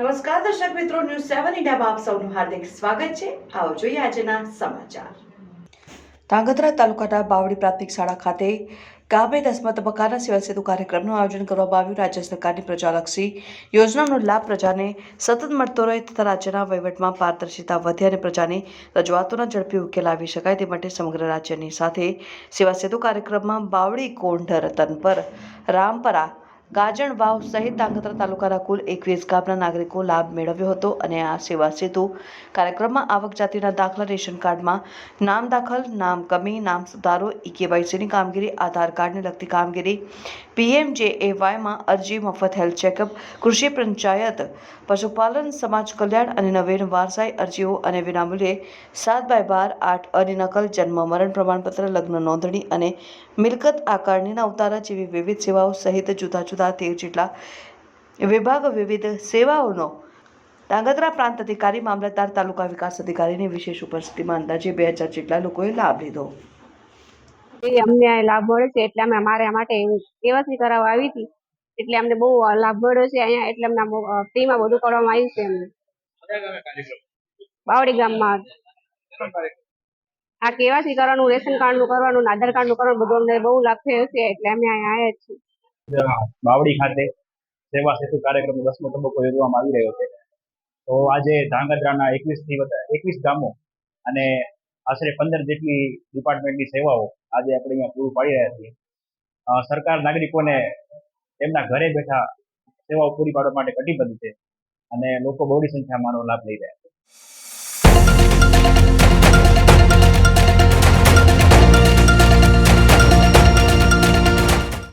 દર્શક મિત્રો, ન્યૂઝ સેવન ઇન્ડિયામાં આપ સૌનું હાર્દિક સ્વાગત છે. આવો જોઈએ આજના સમાચાર. ધાંગધ્રા તાલુકાના બાવડી પ્રાથમિક શાળા ખાતે ગામે દસમા તબક્કાના સેવા સેતુ કાર્યક્રમનું આયોજન કરવામાં આવ્યું. રાજ્ય સરકારની પ્રજાલક્ષી યોજનાનો લાભ પ્રજાને સતત મળતો રહે તથા રાજ્યના વહીવટમાં પારદર્શિતા વધે અને પ્રજાની રજૂઆતોના ઝડપી ઉકેલ આવી શકાય તે માટે સમગ્ર રાજ્યની સાથે સેવા સેતુ કાર્યક્રમમાં બાવડી કોંઢર તનપર રામપરા ગાજણ વાવ સહિત ધાંગધ્રા તાલુકાના કુલ એકવીસ ગામના નાગરિકો લાભ મેળવ્યો હતો અને આ સેવા સેતુ કાર્યક્રમમાં આવક જાતિના દાખલા, રેશન કાર્ડમાં નામ દાખલ, નામ કમી, નામ સુધારો ઈકેવાયસીની કામગીરી, આધાર કાર્ડને લગતી કામગીરી પીએમજેએવાયમાં અરજી, મફત હેલ્થ ચેકઅપ, કૃષિ પંચાયત, પશુપાલન, સમાજ કલ્યાણ અને નવીન વારસાઈ અરજીઓ અને વિનામૂલ્યે સાત બાય બાર, આઠ અને નકલ જન્મ, મરણ પ્રમાણપત્ર, લગ્ન નોંધણી અને મિલકત આકારણીના ઉતારા જેવી વિવિધ સેવાઓ સહિત જુદા જુદા તેર જેટલા વિભાગ વિવિધ સેવાઓનો ધાંગધ્રા પ્રાંત અધિકારી, મામલતદાર, તાલુકા વિકાસ અધિકારીની વિશેષ ઉપસ્થિતિમાં અંદાજે બે હજાર જેટલા લોકોએ લાભ લીધો. અમને લાભ મળે છે એટલે અમે અમારા માટે કેવાસી કરાવવા આવી હતી. એટલે અમને બહુ લાભ મળ્યો છે અહીંયા, એટલે અમને ફ્રીમાં બધું કરવામાં આવ્યું છે અમને. બાવડી ગામમાં. આ કેવાસી કરવાનું, રેશન કાર્ડનું કરવાનું આધાર આધાર કાર્ડનું કરવાનું બધું અમને બહુ લાભ થયો છે, એટલે અમે અહીંયા આવ્યા છીએ. બાવડી ખાતે સેવા સેતુ કાર્યક્રમ દસમો તબક્કો યોજવામાં આવી રહ્યો છે. તો આજે ધાંગધ્રાના એકવીસથી વધારે એકવીસ ગામો અને આશરે પંદર જેટલી ડિપાર્ટમેન્ટની સેવાઓ આજે આપણે અહીંયા પૂરું પાડી રહ્યા છીએ. સરકાર નાગરિકોને તેમના ઘરે બેઠા સેવાઓ પૂરી પાડવા માટે કટિબદ્ધ છે અને લોકો બહોળી સંખ્યામાં લાભ લઈ રહ્યા છે.